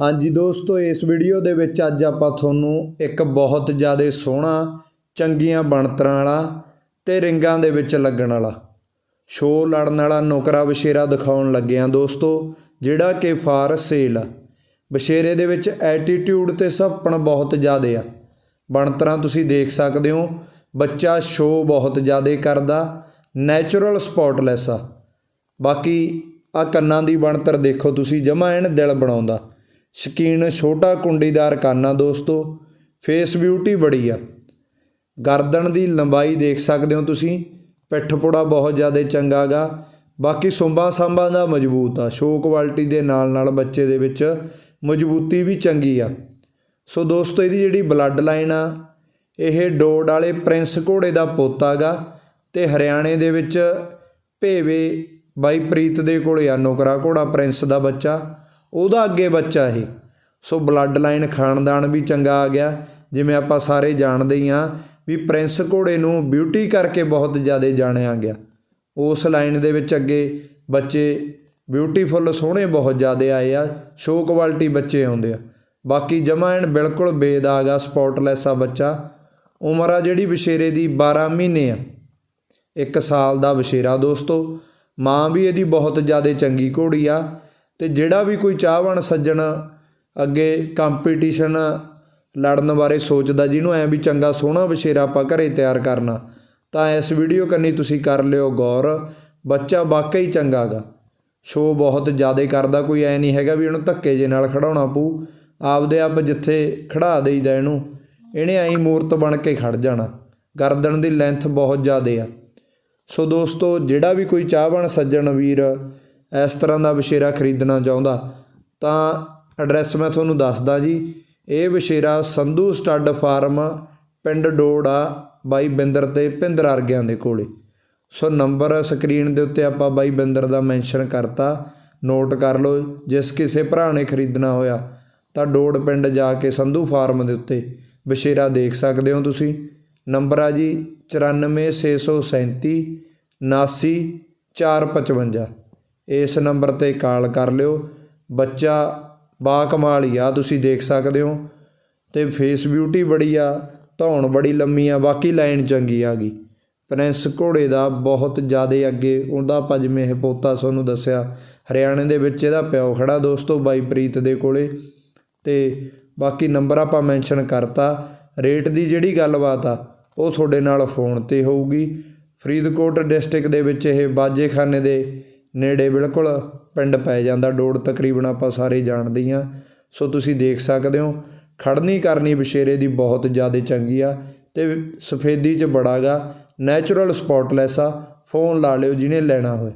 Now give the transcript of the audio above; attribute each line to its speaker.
Speaker 1: ਹਾਂਜੀ ਦੋਸਤੋ, ਇਸ ਵੀਡੀਓ ਦੇ ਵਿੱਚ ਅੱਜ ਆਪਾਂ ਤੁਹਾਨੂੰ ਇੱਕ ਬਹੁਤ ਜ਼ਿਆਦਾ ਸੋਹਣਾ, ਚੰਗੀਆਂ ਬਣਤਰਾਂ ਵਾਲਾ ਤੇ ਰਿੰਗਾਂ ਦੇ ਵਿੱਚ ਲੱਗਣ ਵਾਲਾ ਸ਼ੋ ਲੜਨ ਵਾਲਾ ਨੌਕਰਾ ਬਸ਼ੇਰਾ ਦਿਖਾਉਣ ਲੱਗੇ ਹਾਂ ਦੋਸਤੋ, ਜਿਹੜਾ ਕਿ ਫਾਰ ਸੇਲ ਆ। ਬਸ਼ੇਰੇ ਦੇ ਵਿੱਚ ਐਟੀਟਿਊਡ ਤੇ ਸੱਪਣ ਬਹੁਤ ਜ਼ਿਆਦਾ ਆ। ਬਣਤਰਾਂ ਤੁਸੀਂ ਦੇਖ ਸਕਦੇ ਹੋ, ਬੱਚਾ ਸ਼ੋ ਬਹੁਤ ਜ਼ਿਆਦਾ ਕਰਦਾ, ਨੈਚੁਰਲ ਸਪੌਟਲੈਸ ਆ। ਬਾਕੀ ਆ ਕੰਨਾਂ ਦੀ ਬਣਤਰ ਦੇਖੋ ਤੁਸੀਂ, ਜਮਾ ਐਨ ਦਿਲ ਬਣਾਉਂਦਾ। ਸ਼ਕੀਨ ਛੋਟਾ ਕੁੰਡੀਦਾਰ ਕੰਨ ਦੋਸਤੋ ਫੇਸ ਬਿਊਟੀ ਬੜੀ ਆ। ਗਰਦਨ ਦੀ ਲੰਬਾਈ ਦੇਖ ਸਕਦੇ ਹੋ ਤੁਸੀਂ, ਪਿੱਠ ਪੁੜਾ ਬਹੁਤ ਜ਼ਿਆਦਾ ਚੰਗਾ ਗਾ। ਬਾਕੀ ਸੁੰਬਾਂ ਸਾਂਬਾਂ ਦਾ ਮਜ਼ਬੂਤ ਆ। ਸ਼ੋ ਕੁਆਲਿਟੀ ਦੇ ਨਾਲ ਨਾਲ ਬੱਚੇ ਦੇ ਵਿੱਚ ਮਜ਼ਬੂਤੀ ਵੀ ਚੰਗੀ ਆ। ਸੋ ਦੋਸਤੋ, ਇਹਦੀ ਜਿਹੜੀ ਬਲੱਡ ਲਾਈਨ ਆ, ਇਹ ਡੋਡ ਵਾਲੇ ਪ੍ਰਿੰਸ ਘੋੜੇ ਦਾ ਪੋਤਾ ਗਾ ਤੇ ਹਰਿਆਣੇ ਦੇ ਵਿੱਚ ਭੇਵੇ ਬਾਈ ਪ੍ਰੀਤ ਦੇ ਕੋਲ ਆ, ਨੌਕਰਾ ਘੋੜਾ ਪ੍ਰਿੰਸ ਦਾ ਬੱਚਾ। ਉਹਦਾ ਅੱਗੇ ਬੱਚਾ ਇਹ। ਸੋ ਬਲੱਡ ਲਾਈਨ ਖਾਨਦਾਨ ਵੀ ਚੰਗਾ ਆ ਗਿਆ। ਜਿਵੇਂ ਆਪਾਂ ਸਾਰੇ ਜਾਣਦੇ ਹੀ ਆ ਵੀ ਪ੍ਰਿੰਸ ਘੋੜੇ ਨੂੰ ਬਿਊਟੀ ਕਰਕੇ ਬਹੁਤ ਜ਼ਿਆਦਾ ਜਾਣਿਆ ਗਿਆ। ਉਸ ਲਾਈਨ ਦੇ ਵਿੱਚ ਅੱਗੇ ਬੱਚੇ ਬਿਊਟੀਫੁੱਲ ਸੋਹਣੇ ਬਹੁਤ ਜ਼ਿਆਦਾ ਆਏ ਆ। ਸ਼ੋ ਕੁਆਲਿਟੀ ਬੱਚੇ ਆਉਂਦੇ ਆ। ਬਾਕੀ ਜਮਾ ਐਨ ਬਿਲਕੁਲ ਬੇਦਾਗ ਆ ਸਪੌਟਲੈਸ ਆ ਬੱਚਾ। ਉਮਰ ਆ ਜਿਹੜੀ ਬਸ਼ੇਰੇ ਦੀ 12 ਮਹੀਨੇ ਆ। ਇੱਕ ਸਾਲ ਦਾ ਬਸ਼ੇਰਾ ਦੋਸਤੋ। ਮਾਂ ਵੀ ਇਹਦੀ ਬਹੁਤ ਜ਼ਿਆਦਾ ਚੰਗੀ ਘੋੜੀ ਆ। ਤੇ ਜਿਹੜਾ ਵੀ ਕੋਈ ਚਾਹਵਾਨ ਸੱਜਣ ਅੱਗੇ ਕੰਪੀਟੀਸ਼ਨ ਲੜਨ ਬਾਰੇ ਸੋਚਦਾ, ਜਿਹਨੂੰ ਐ ਵੀ ਚੰਗਾ ਸੋਹਣਾ ਬਸ਼ੇਰਾ ਆਪਾਂ ਘਰੇ ਤਿਆਰ ਕਰਨਾ, ਤਾਂ ਇਸ ਵੀਡੀਓ ਕੰਨੀ ਤੁਸੀਂ ਕਰ ਲਿਓ ਗੌਰ। ਬੱਚਾ ਵਾਕਈ ਚੰਗਾ ਗਾ। ਸ਼ੋ ਬਹੁਤ ਜ਼ਿਆਦਾ ਕਰਦਾ, ਕੋਈ ਐ ਨਹੀਂ ਹੈਗਾ ਵੀ ਇਹਨੂੰ ਧੱਕੇ ਜੇ ਨਾਲ ਖੜਾਉਣਾ ਪਊ। ਆਪਦੇ ਆਪ ਜਿੱਥੇ ਖੜਾ ਦੇਈਦਾ ਇਹਨੂੰ, ਇਹਨੇ ਐਂ ਮੂਰਤ ਬਣ ਕੇ ਖੜ ਜਾਣਾ। ਗਰਦਨ ਦੀ ਲੈਂਥ ਬਹੁਤ ਜ਼ਿਆਦਾ ਆ। ਸੋ ਦੋਸਤੋ, ਜਿਹੜਾ ਵੀ ਕੋਈ ਚਾਹਵਾਨ ਸੱਜਣ ਵੀਰ ਇਸ ਤਰ੍ਹਾਂ ਦਾ ਬਸ਼ੇਰਾ ਖਰੀਦਣਾ ਚਾਹੁੰਦਾ, ਤਾਂ ਐਡਰੈਸ ਮੈਂ ਤੁਹਾਨੂੰ ਦੱਸਦਾ ਜੀ। ਇਹ ਬਸ਼ੇਰਾ ਸੰਧੂ ਸਟੱਡ ਫਾਰਮ ਪਿੰਡ ਡੋੜਾ ਬਾਈ ਬਿੰਦਰ ਤੇ ਭਿੰਦਰ ਅਰਗਿਆਂ ਦੇ ਕੋਲੇ। ਸੋ ਨੰਬਰ ਸਕਰੀਨ ਦੇ ਉੱਤੇ ਆਪਾਂ ਬਾਈ ਬਿੰਦਰ ਦਾ ਮੈਂਸ਼ਨ ਕਰਤਾ। ਨੋਟ ਕਰ ਲਓ, ਜਿਸ ਕਿਸੇ ਭਰਾ ਨੇ ਖਰੀਦਣਾ ਹੋਇਆ, ਤਾਂ ਡੋੜ ਪਿੰਡ ਜਾ ਕੇ ਸੰਧੂ ਫਾਰਮ ਦੇ ਉੱਤੇ ਬਸ਼ੇਰਾ ਦੇਖ ਸਕਦੇ ਹੋ ਤੁਸੀਂ। ਨੰਬਰ ਆ ਜੀ 94637 79455 ਇਸ ਨੰਬਰ ਤੇ ਕਾਲ ਕਰ ਲਿਓ। ਬੱਚਾ ਬਾ ਕਮਾਲ ਹੀ ਆ, ਤੁਸੀਂ ਦੇਖ ਸਕਦੇ ਹੋ। ਤੇ ਫੇਸ ਬਿਊਟੀ ਬੜੀ ਆ, ਧੌਣ ਬੜੀ ਲੰਮੀ ਆ, ਬਾਕੀ ਲਾਈਨ ਚੰਗੀ ਆ ਗਈ। ਪ੍ਰਿੰਸ ਘੋੜੇ ਦਾ ਬਹੁਤ ਜ਼ਿਆਦਾ ਅੱਗੇ ਉਹਦਾ ਆਪਾਂ ਜਿਵੇਂ ਇਹ ਪੋਤਾ ਤੁਹਾਨੂੰ ਦੱਸਿਆ। ਹਰਿਆਣੇ ਦੇ ਵਿੱਚ ਇਹਦਾ ਪਿਓ ਖੜਾ ਦੋਸਤੋ ਬਾਈ ਪ੍ਰੀਤ ਦੇ ਕੋਲੇ। ਤੇ ਬਾਕੀ ਨੰਬਰ ਆਪਾਂ ਮੈਂਸ਼ਨ ਕਰਤਾ। ਰੇਟ ਦੀ ਜਿਹੜੀ ਗੱਲਬਾਤ ਆ, ਉਹ ਤੁਹਾਡੇ ਨਾਲ ਫੋਨ ਤੇ ਹੋਊਗੀ। ਫਰੀਦਕੋਟ ਡਿਸਟ੍ਰਿਕਟ ਦੇ ਵਿੱਚ ਇਹ ਬਾਜੇਖਾਨੇ ਦੇ ਨੇੜੇ ਬਿਲਕੁਲ ਪਿੰਡ ਪੈ ਜਾਂਦਾ, ਡੋੜ ਤਕਰੀਬਨ ਆਪਾਂ ਸਾਰੇ ਜਾਣਦੇ ਹੀ ਹਾਂ। ਸੋ ਤੁਸੀਂ ਦੇਖ ਸਕਦੇ ਹੋ, ਖੜਨੀ ਕਰਨੀ ਬਸ਼ੇਰੇ ਦੀ ਬਹੁਤ ਜ਼ਿਆਦਾ ਚੰਗੀ ਆ ਤੇ ਸਫੇਦੀ 'ਚ ਬੜਾਗਾ ਨੈਚੁਰਲ ਸਪੌਟਲੈਸ ਆ, ਫੋਨ ਲਾ ਲਿਓ ਜਿਹਨੇ ਲੈਣਾ ਹੋਵੇ